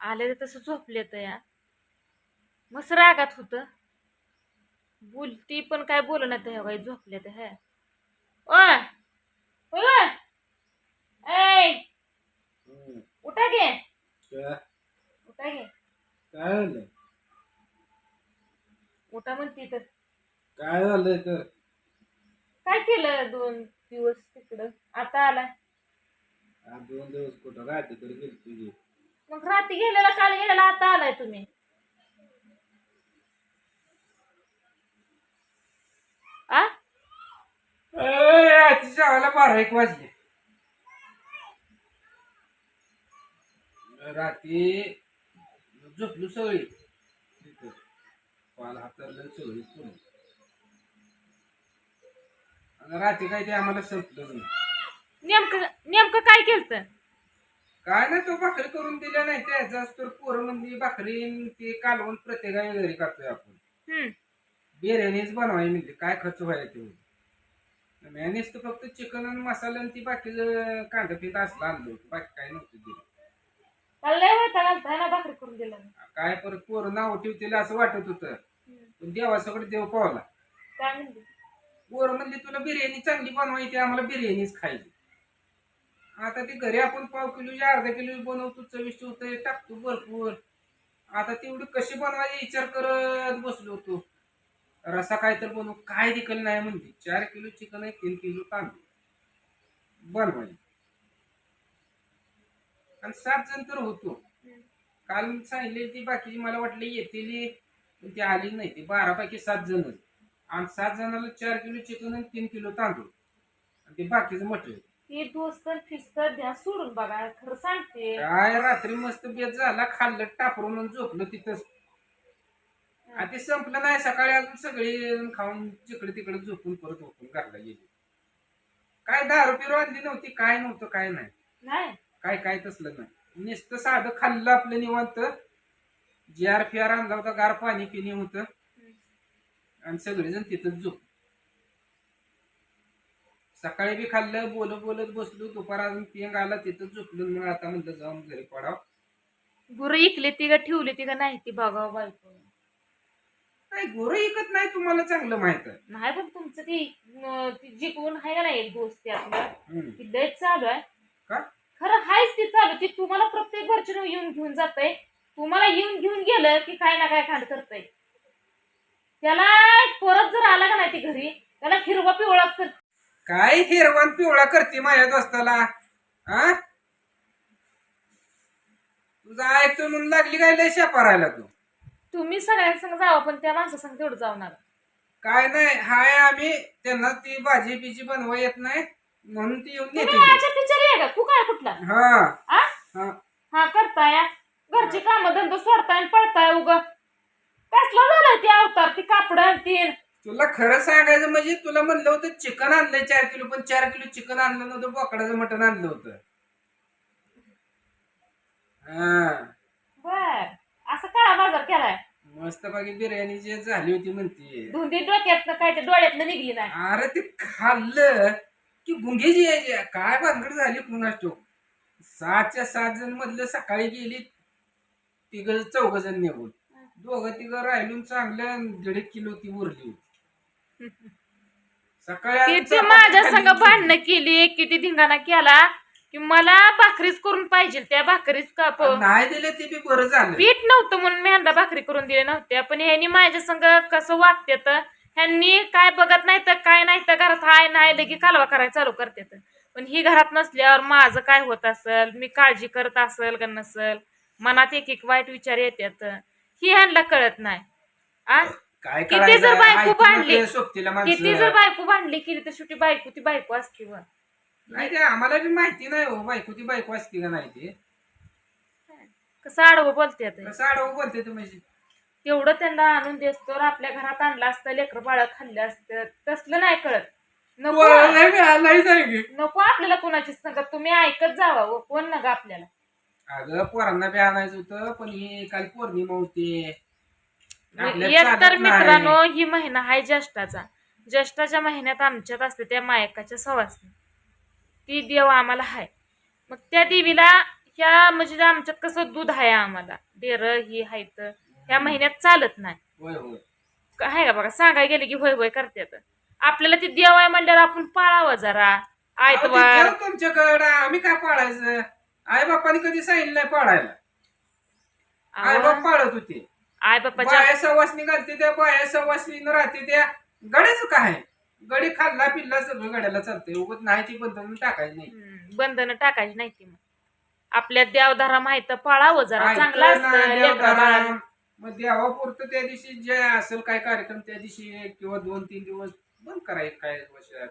आले तर तसं झोपले तर या. मस्त रागात होत. बोलती पण काय बोल ना त्या बाई झोपले तर हे. ऐ! हम्म. उठा काय? उठा काय झालं? उठा म्हणती तर. काय झालंय तर काय केलं दोन दिवस तिकडं? आता आज दोन दिवस कुठं राहते तर गेली तुझी मग रात्री गेलेला काल गेलेला आता आलाय तुम्ही. आ? जेवायला बारा एक वाजले. रात्री झोपलो सगळी तिथं. पाल हाताला सगळी पुढे आणि रात्री काय ते आम्हाला संपलंच नाही. नेमकं नेमकं काय केलं काय नाही तो भाकरी करून दिल्या नाही त्याचा तर पोरं म्हणजे भाकरी आणि ते कालवून प्रत्येकाने घरी करतोय आपण. हम्म. बिर्याणीच बनवायची म्हणजे काय खर्च व्हायला ते? मॅनेज तर फक्त चिकन आणि मसाला आणि ती बाकीचं कांदा पिठा असलं आणलं होतं बाकी काय नव्हतं दिलं. काल लय वैताग आलता ना भाकरी करून दिला काय परत पोरं नाव ठेवतील असं वाटत होतं. पण देवासकडे देव पावला. काय पोरं म्हणली तुला बिर्याणी चांगली बनवायची आम्हाला बिर्याणीच खायची. आता ते घरी आपण पाव किलोची अर्धा किलो बनवतो चविष्ट होतं टाकतो भरपूर. आता तेवढी कशी बनवायची विचार करत बसलो होतो. रसा काय तर बनवू काय देखील नाही म्हणते चार किलो चिकन आहे तीन किलो तांदूळ. बनवायची. आणि सात जण तर होतो. काल सांगितले ती बाकीची मला वाटली येतील पण ती आली नाही. ती बारापैकी सात जणच आणि सात जणाला चार किलो चिकन आणि तीन किलो तांदूळ. आणि ते बाकीचं मटेरियल. ते दोस्त फिस्त द्या सोडून बघा खरं सांगते. काय रात्री मस्त बेत झाला खाल्लं टापरून आणि झोपलं तिथंच. आणि ते संपलं नाही सकाळी अजून सगळे खाऊन जिकडे तिकडे झोपून परत उठून घरला गेले. काय दारू पिरू आणली नव्हती काय नव्हतं काय नाही. नाही. काय काय तसलं नाही. नुसतं साधं खाल्लं आपलं निवांत. जार फियार आणला होता गार पाणी पिणे होतं. आणि सगळेजण तिथंच झोप सकाळी बी खाल्लं बोलत बोलत बसलो दुपार अजून पिंग आला तिथंच झोपलो मग आता म्हणलं जाऊन घरी पडाव. गुरु इकले ती का ठेवली ती का नाही ती बघावं बायको. नाही गोरं ऐकत नाही तुम्हाला चांगलं माहीत आहे. नाही पण तुमचं ती अं, ती जिंकून आहे का नाही एक दोस्ती आपला? हम्म. ती लयच चालू आहे. का? खरं हायच ती चालू ती तुम्हाला प्रत्येक घरच्या येऊन घेऊन जातंय. तुम्हाला येऊन घेऊन गेलं की काय ना काय खांड करतय. त्याला परत जर आला का नाही ती घरी त्याला हिरवा पिवळा कर काय हिरवान पिवळा करते माझ्या दोस्ताला? हा तुझा ऐकतो म्हणून लागली काय लय शेपारायला तू? तुम्ही सगळ्यांसंग जावं पण त्या माणसासंग तेवढं जाऊ नका. काय नाही हाय आम्ही. त्यांना ती भाजी बिजी बनवा येत नाही म्हणून ती येऊन तुम्ही नेते माझ्या पिक्चर आहे का? तू काय कुठला? हा. आ? हा. हा करताय. घरची काम धंदा सोडताय आणि पडताय उग. कसला झालाय ते अवतार ती कापड तीन? तुला खरं सांगायचं म्हणजे तुला म्हणलं होतं चिकन आणलंय चार किलो पण चार किलो चिकन आणलं नव्हतं बोकडाचं मटण आणलं होतं. हा. बर. असं काळा बाजार केलाय. मस्त बाकी बिर्याणी जी झाली होती म्हणते. धुंदी डोक्यातनं काय ते डोळ्यातनं निघली नाही. अरे ते खाल्लं. की गुंगेजी यायची काय भानगड झाली कुणास ठोक सहाच्या सात जण मधलं सकाळी गेली तिघ चौघ जण निघून. दोघं तिघं राहिलून चांगलं दीड एक किलो ती उरली होती. सकाळी तिथे माझ्या संग. भांडणं केली किती धिंगाणा केला की मला भाकरीच करून पाहिजे त्या भाकरीच का प- नाही दिले ते बी बरं झालं. पीठ नव्हतं म्हणून मी ह्यांना भाकरी करून दिल्या नव्हत्या पण ह्यांनी माझ्या संग कसं वागतात ह्यांनी काय बघत नाही तर काय नाही तर घरात हाय नाही लगे कालवा करायला चालू करतात पण ही घरात नसल्यावर माझं काय होत असेल मी काळजी करत असेल का नसेल मनात एक एक वाईट विचार येतात ही ह्यांना कळत नाही. आ? काय किती? जर बायको भांडली किती जर बायको भांडली केली तर शेवटी बायको ती बायको असते व नाही ते आम्हाला बी माहिती नाही हो बायको ती बायको असते का नाही ते. कसं आडवं बोलते कसं आडवं बोलते ते म्हणजे? तेवढं त्यांना आणून देतो आपल्या घरात आणलं असतं लेकर बाळ खाल्लं असतं. तसलं नाही कळत. नको नको आपल्याला कोणाची संगत. तुम्ही ऐकत जावा व कोण नका आपल्याला. अगं पोरांना बी आणायचं होतं पण ही काल पौर्णिमा होती. एक तर. मित्रांनो ही महिना आहे ज्येष्ठाचा. ज्येष्ठाच्या महिन्यात आमच्यात असते त्या मायकाच्या सवासनी ती देव आम्हाला हाय. मग त्या देवीला ह्या म्हणजे आमच्यात कसं दूध आहे आम्हाला. डेर ही आहेत ह्या महिन्यात चालत नाही. होय होय. आहे का बघा? सांगाय गेले की होय होय करतात आपल्याला ती देव आहे म्हणल्यावर आपण पाळावं जरा. आयतवार. तुमच्याकडं आम्ही काय पाळायचं? आई बापाने कधी सांगितलं नाही पाळायला? आई बाप पाळत होते. आई बाप्पाच्या बाया सवासनी घालते त्या बाया सवासनी राहते त्या गड्याचं काय गडी खाल्ला पिल्ला सगळं गड्याला चालतंय उगत नाही ती बंधन टाकायची नाही हम्म, बंधनं टाकायची नाही ती मग आपल्या देवधारा माहीत पाळावं जरा ऐकलं चांगलं ना, असतं देव लेकरं बाळाला. धरा. मग देवापुरतं त्या दिवशी जे असेल काय कार्यक्रम त्या दिवशी एक किंवा दोन तीन दिवस बंद करायचे काय वर्षात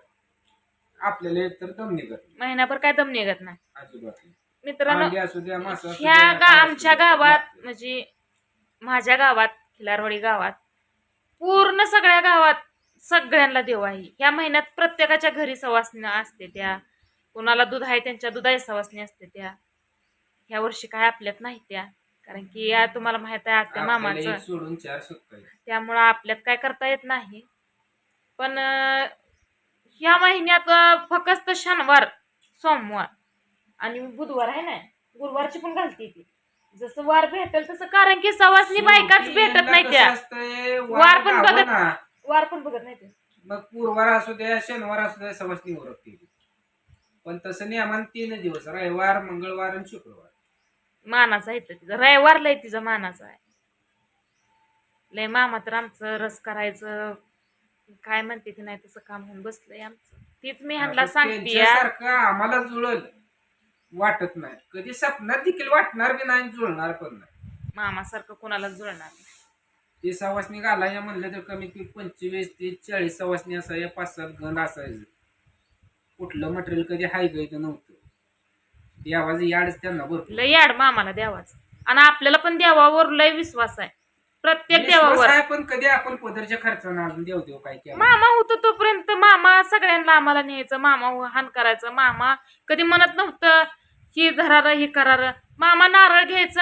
आपल्याला एक तर दम निघत. महिनाभर काय दम निघत नाही अजिबात नाही. मित्रांनो अंडी असू द्या मासा असू ह्या गा आमच्या. गावात म्हणजे माझ्या गावात खिलारवाडी गावात पूर्ण सगळ्या गावात सगळ्यांना देव आहे. ह्या महिन्यात प्रत्येकाच्या घरी सवासण्या असते त्या. कोणाला दूध आहे त्यांच्या दुधाई सवासणी असते त्या. ह्या वर्षी काय आपल्यात नाही त्या. कारण की या तुम्हाला माहीत आहे आत्या मामाचं. एक सोडून चार सुटकाय त्यामुळं आपल्यात काय करता येत नाही. पण अं, ह्या महिन्यात अं, फक्त शनिवार सोमवार आणि बुधवार आहे ना? गुरुवारची पण घालते ती. जसं वार भेटेल तसं कारण की सवासनी बायकाच भेटत नाही त्या वार पण बघत- ना. वार पण बघत नाही मग गुरुवार असू द्या शनिवार असू द्या सवासनी ओरखते पण तसं नियमान तीन दिवस रविवार मंगळवार आणि शुक्रवार. मानाचा आहे तिचा रविवार लय तिचा मानाचा आहे. लय मामा तर आमचं रस करायचं काय म्हणते ते नाही तसं काम होऊन बसलंय आमचं. तीच मी ह्यांना सांगते त्यांच्यासारखं आम्हाला जुळल. वाटत नाही. कधी स्वप्नात देखील वाटणार बी नाही आणि जुळणार पण नाही. मामासारखं कोणाला जुळणार नाही. ते सवासनी घालायला म्हणलं तर कमीत कमी पंचवीस ते चाळीस सवासनी असायच्या पाच सात गंध असायचं. कुठलं मटेरियल कधी हाय गायचं नव्हतं. ते आवाज याडच त्यांना भरपूर. लय याड मामाला द्यावाच. आणि आपल्याला पण देवावर लय विश्वास आहे. प्रत्येक विश्वास देवावर. आहे पण कधी आपण पदरच्या खर्चानं अजून देव देव काय केलं मामा होतो तोपर्यंत मामा सगळ्यांना आम्हाला न्यायचं मामा हान करायचं मामा कधी म्हणत नव्हतं ही धरार ही करार. मामा नारळ घ्यायचं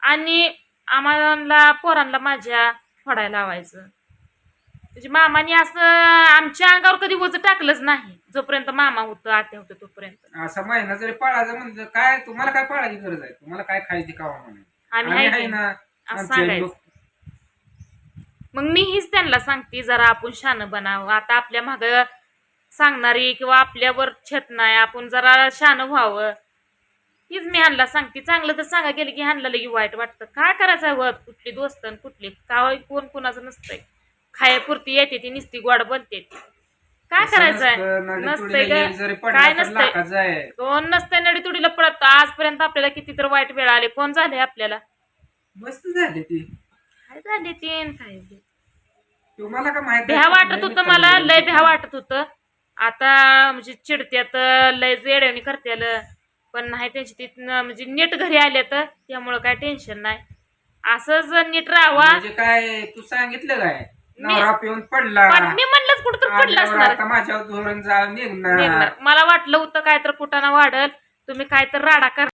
आणि आम्हाला पोरांना माझ्या फोडायला लावायचं. म्हणजे मामाने असं आमच्या अंगावर कधी वज टाकलंच नाही. जोपर्यंत मामा होतं आत्या होतं तोपर्यंत. असा महिना जरी पाळायचं म्हणलं काय तुम्हाला काय पाळायची गरज आहे? तुम्हाला काय खायची कावा म्हणून? आम्ही आहे. ना असं सांगायचं. लोक- मग मी हीच त्यांना सांगते जरा आपण शान बनावं. आता आपल्या माग सांगणारी किंवा आपल्यावर छत नाही आपण जरा शान व्हावं. हीच मी ह्यांना सांगते. चांगलं तर सांगा गेलं की ह्यांना लगी वाईट वाटतं. काय करायचं वत कुठली दोस्त आणि कुठली? काय कोण कोणाचं नसतंय. खायापुरती येते ती निस्ती गोड बनते ती. काय करायचंय नसतंय ग. काय नसतंय. कोण नसतंय नडी तुडीला पडत? आजपर्यंत आपल्याला किती तर वाईट वेळ आले. कोण झाले आपल्याला? मस्त झाली ती. काय झाले ते? काय तुम्हाला काय माहीत भ्या वाटत होतं मला. लय भ्या वाटत होतं. आता म्हणजे चिडत्यात लय जेडवणी करत्याल. पण नाही त्यांची तिथनं म्हणजे नीट घरी आले तर त्यामुळं काय टेन्शन नाही. असंच नीट राहावा. म्हणजे काय तू सांगितलं काय? मी- नवरा पिऊन पडला. पण मी म्हणलंच कुठं तर पडलं आल्यावर असणार. आता माझ्यावर धोरण जा निघणार. निघणार. मला वाटलं होतं काय तर कुटाणा वाढल. तुम्ही काय तर राडा कर